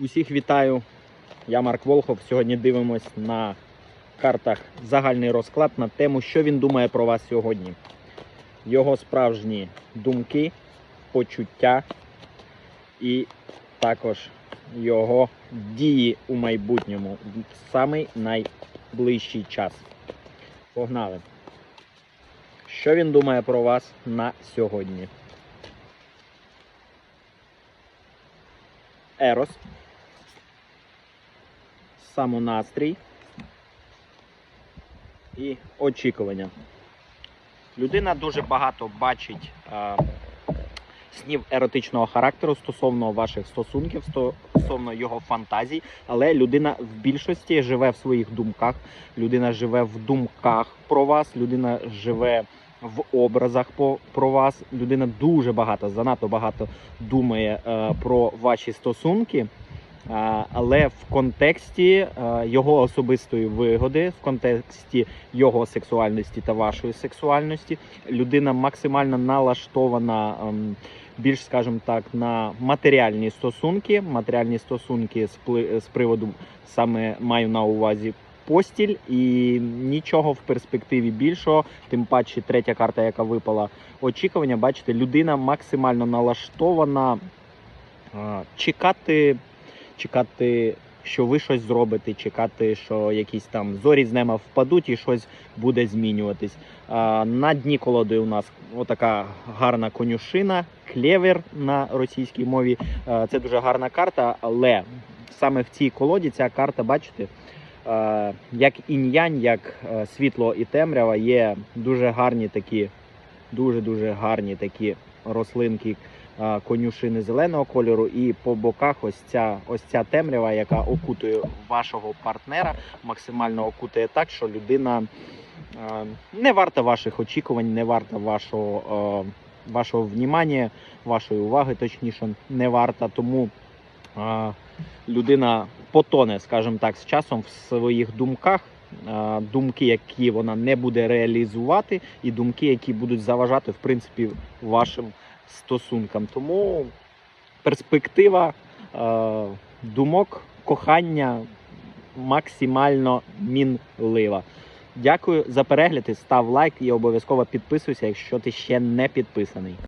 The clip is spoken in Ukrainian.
Усіх вітаю. Я Марк Волхов. Сьогодні дивимось на картах загальний розклад на тему, що він думає про вас сьогодні. Його справжні думки, почуття і також його дії у майбутньому в самий найближчий час. Погнали! Що він думає про вас на сьогодні? Ерос. Самонастрій і очікування. Людина дуже багато бачить а, снів еротичного характеру стосовно ваших стосунків, стосовно його фантазій, але людина в більшості живе в своїх думках, людина живе в думках про вас, людина живе в образах по, про вас. Людина дуже багато, занадто багато думає е, про ваші стосунки. Але в контексті е, його особистої вигоди, в контексті його сексуальності та вашої сексуальності, людина максимально налаштована ем, більш, скажімо так, на матеріальні стосунки. Матеріальні стосунки з, приводу саме маю на увазі постіль і нічого в перспективі більшого. Тим паче, третя карта, яка випала, очікування. Бачите, людина максимально налаштована чекати чекати, що ви щось зробите, чекати, що якісь там зорі з неба впадуть і щось буде змінюватись. А, на дні колоди у нас отака гарна конюшина, клевер на російській мові. А, це дуже гарна карта, але саме в цій колоді ця карта, бачите, як інь-янь, як світло і темрява, є дуже гарні такі, дуже-дуже гарні такі рослинки конюшини зеленого кольору, і по боках ось ця ось ця темрява, яка окутує вашого партнера, максимально окутує так, що людина не варта ваших очікувань, не варта вашого, вашого внімання, вашої уваги, точніше, не варта. Тому людина потоне, скажімо так, з часом в своїх думках. Думки, які вона не буде реалізувати, і думки, які будуть заважати в принципі вашим стосункам. Тому перспектива е, думок, кохання максимально мінлива. Дякую за перегляд, став лайк і обов'язково підписуйся, якщо ти ще не підписаний.